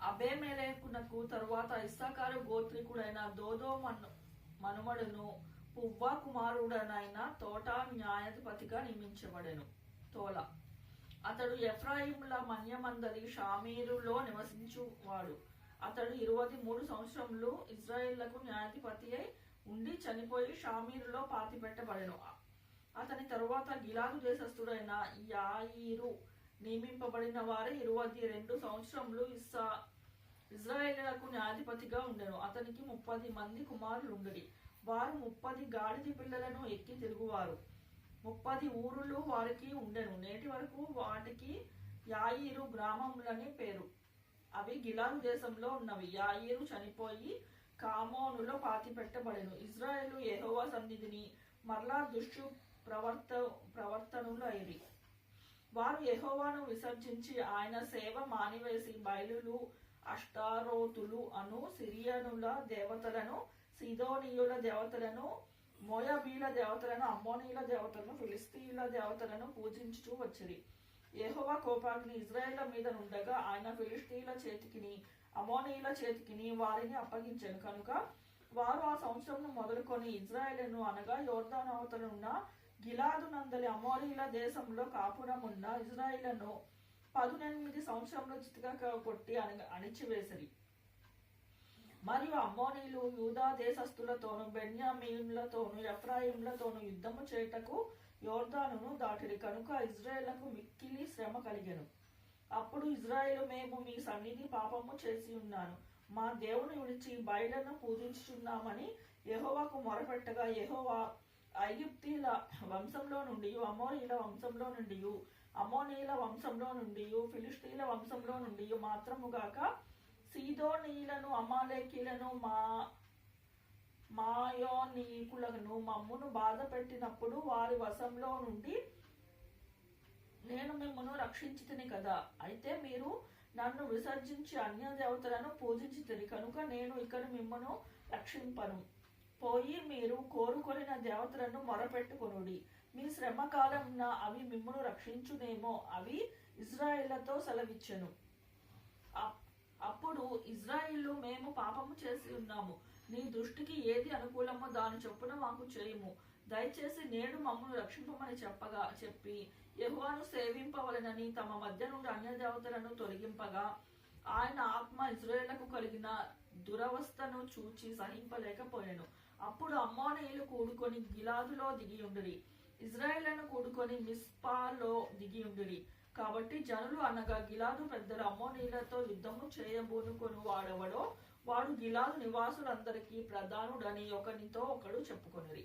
అబేమెలేకునకు తరువాత ఇస్సాకారు గోత్రికుడైన దోదో మను మనుమడును పువ్వా కుమారుడనైన తోట న్యాయాధిపతిగా నియమించబడెను. తోల. అతడు ఎఫ్రాయిముల మన్యమందలి షామీరులో నివసించువాడు. అతడు ఇరవై మూడు సంవత్సరములు ఇజ్రాయిళ్ళకు న్యాయాధిపతి అయి ఉండి చనిపోయి షామీరులో పాతిపెట్టబడెను. అతని తరువాత గిలాదు దేశస్థుడైన యాయిరు నియమింపబడిన వారే ఇరవై రెండు సంవత్సరములు ఇస్సా ఇజ్రాయేలులకు న్యాధిపతిగా ఉండెను. అతనికి ముప్పది మంది కుమారులు ఉండడి. వారు ముప్పది గాడిద పిల్లలను ఎక్కి తిరుగువారు. ముప్పది ఊరులు వారికి ఉండెను. నేటి వరకు వాటికి యాయిరు గ్రామములనే పేరు. అవి గిలాదు దేశంలో ఉన్నవి. యాయిరు చనిపోయి కామోనులో పాతి పెట్టబడెను ఇజ్రాయేలు యెహోవా సన్నిధిని మరలా దుష్టు ప్రవర్త ప్రవర్తనులు అయిరి వారు యహోవాను విసర్జించి ఆయన సేవ మానివేసి బయలులు అష్టారోతులు అను సిరియనుల దేవతలను సిదోనీయుల దేవతలను మోయాబీల దేవతలను అమ్మోనీల దేవతలను ఫిలిస్తీన్ల దేవతలను పూజించుచూ వచ్చిరి. యహోవా కోపాగ్ని ఇజ్రాయేళ్ళ మీద ఉండగా ఆయన ఫిలిస్తీన్ల చేతికిని అమోనీయుల చేతికిని వారిని అప్పగించాను. కనుక వారు ఆ సంవత్సరం మొదలుకొని ఇజ్రాయేలును అనగా యోర్దాన్ అవతలున్న గిలాదు నందలి అమోరీల దేశంలో కాపురం ఉన్న ఇజ్రాయిలను పదునెనిమిది సంవత్సరంలో చితక కొట్టి అణి అణిచివేసిరి. మరియు అమోనీలు యూదా దేశస్థులతోను బెన్యామీన్లతోను ఎఫ్రాయిమ్లతోను యుద్ధము చేయుటకు యోర్దానును దాటిరి. కనుక ఇజ్రాయేళ్ళకు మిక్కిలి శ్రమ కలిగెను. అప్పుడు ఇజ్రాయేలు మేము మీ సన్నిధి పాపము చేసి ఉన్నాను. మా దేవుని విడిచి బయలను పూజించుచున్నామని యహోవాకు మొరపెట్టగా యహోవా ఐగుప్తీల వంశంలో నుండి అమోరీల వంశంలో నుండి అమోనీల వంశంలో నుండి ఫిలిస్తీన్ల వంశంలో నుండి మాత్రముగాక సీదోనీలను అమాలేకీలను మా మాయోనీకులను మమ్మును బాధ పెట్టినప్పుడు వారి వశంలో నుండి నేను మిమ్మను రక్షించితిని కదా. అయితే మీరు నన్ను విసర్జించి అన్య దేవతలను పూజించితిరి కనుక నేను ఇక్కడ మిమ్మను రక్షింపను. పోయి మీరు కోరుకొనిన దేవతలను మొరపెట్టుకొనుడి. మీ శ్రమ కాలంన అవి మిమ్మను రక్షించునేమో అవి ఇజ్రాయేళ్ళతో సెలవిచ్చెను. అప్- అప్పుడు ఇజ్రాయిల్ మేము పాపము చేసి ఉన్నాము. నీ దృష్టికి ఏది అనుకూలమో దాని చొప్పున మాకు చేయము. దయచేసి నేడు మమ్మల్ని రక్షింపమని చెప్పగా చెప్పి యహువాను సేవింపవలెనని తమ మధ్య నుండి అన్య దేవతలను తొలగింపగా ఆయన ఆత్మ ఇజ్రాయేళ్ళకు కలిగిన దురవస్థను చూచి సహింపలేకపోయాను. అప్పుడు అమ్మోనీయులు కూడుకొని గిలాదులో దిగి ఉండిరి. ఇజ్రాయేళ్ళను కూడుకొని మిస్పాలో దిగి ఉండిరి. కాబట్టి జనులు అనగా గిలాదు పెద్దలు అమ్మోనీయులతో యుద్ధము చేయబూనుకొని వాడెవడో వాడు గిలాదు నివాసులందరికీ ప్రధానుడని ఒకనితో ఒకడు చెప్పుకొనిరి.